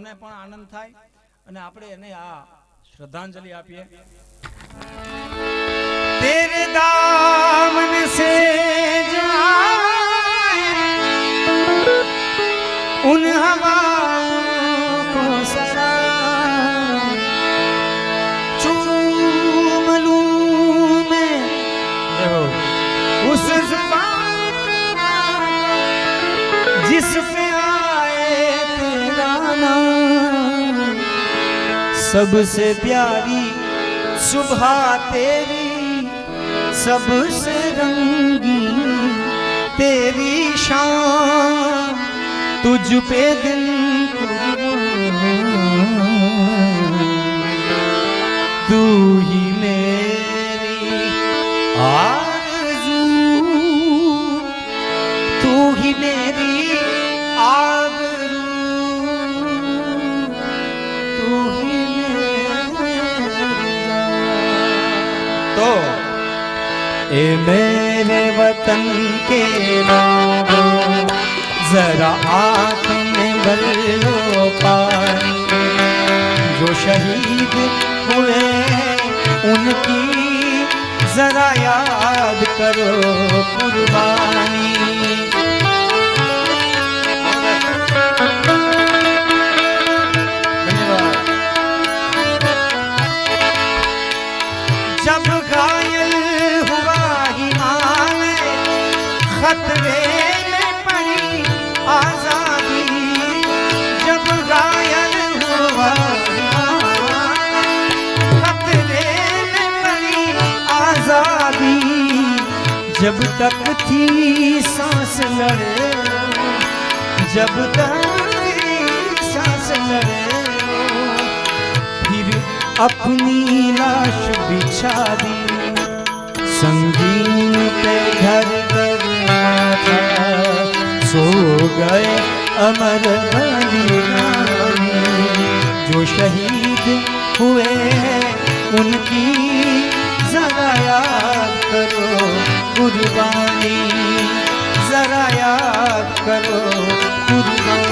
ને પણ આનંદ થાય અને આપણે એને આ શ્રદ્ધાંજલિ આપીએ. તેરે દામ સે सबसे प्यारी सुबह तेरी सबसे रंगी तेरी शाम तुझ पे दिल तू ही ए मेरे वतन के लोगों जरा आंख में भर लो पानी जो शहीद हुए उनकी जरा याद करो कुर्बानी आज़ादी, जब हुआ। आज़ादी, जब तक थी सांस लड़े। जब तक सांस लड़े, फिर अपनी लाश बिछा दी। संगीन पे घर अमर जो शहीद हुए उनकी जरा याद करो कुर्बानी जरा याद करो कुर्बानी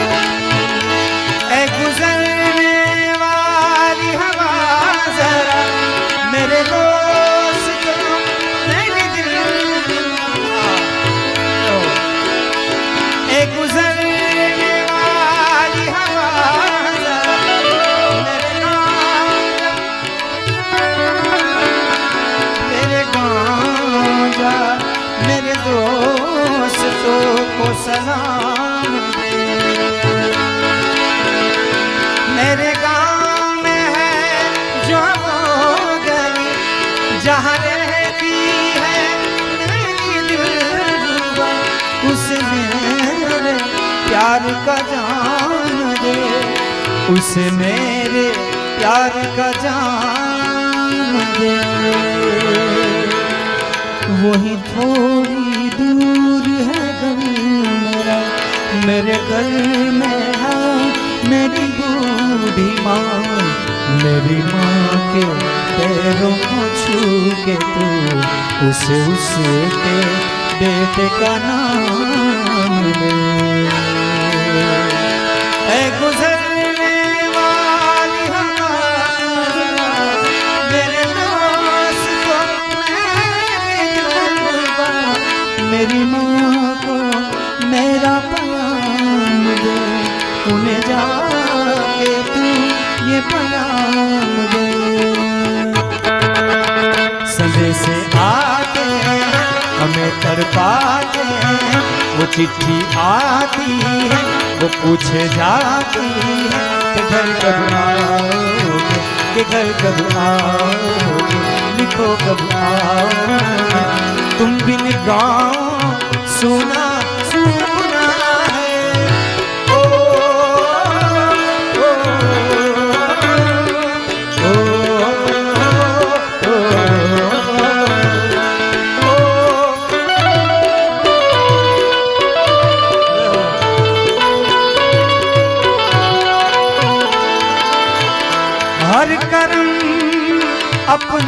जान दे। उसे मेरे प्यार का जान दे। वही थोड़ी दूर है घर मेरा। मेरे घर में है मेरी बूढ़ी माँ। मेरी माँ के पैरों को छू के तू। उसे उसके बेटे का नाम ले। पैगाम दे। सजे से आते हैं, हमें तड़पाते हैं, वो चिट्ठी आती है, वो पूछे जाती है कि घर कब आओगे कि घर कब आओगे, लिखो कब आओगे। तुम बिन गाँव सुना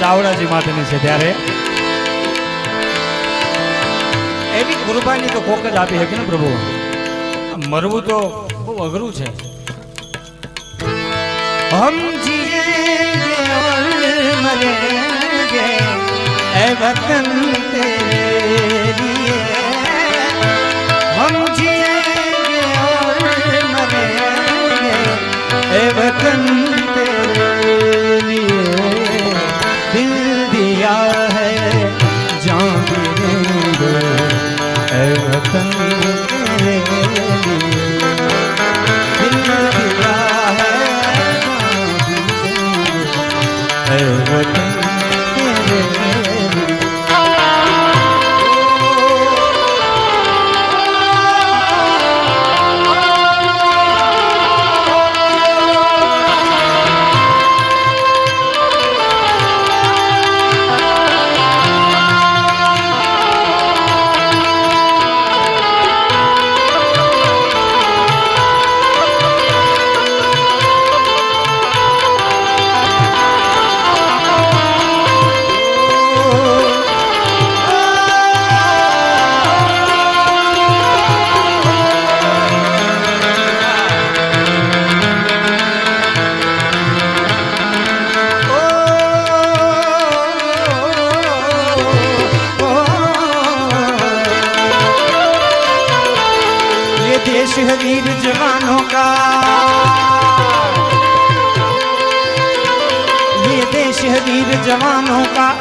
ચાવડાજી માટેની છે ત્યારે. એની કૃપાની તો કોક જ આપી શકે ને પ્રભુ મરવું તો બહુ અઘરું છે. હમ તેરે વતન રે.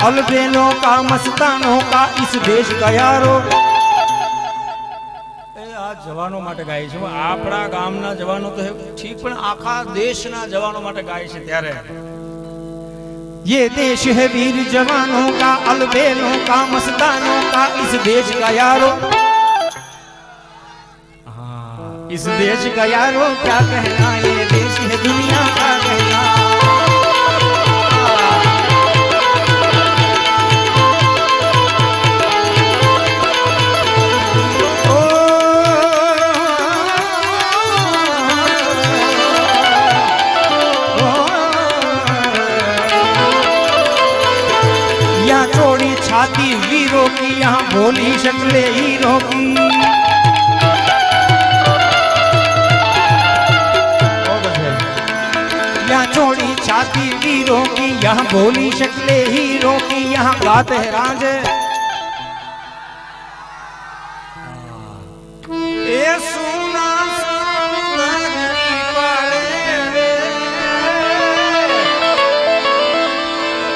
अलबेलों का मस्तानों का इस देश का यारो એ આ જવાનો માટે ગાય છે આપણા ગામના જવાનો તો ઠીક પણ આખા દેશના જવાનો માટે ગાય છે ત્યારે ये देश है वीर जवानों का अलबेलों का मस्तानों का इस देश का यारो हाँ, इस देश का यारो क्या कहना ये देश है दुनिया का कहना छाती वीरों की, यहाँ भोली शक्ले हीरों की। यहाँ छोड़ी छाती वीरों की, यहाँ भोली शक्ले हीरों की, यहाँ गाते हैं राजे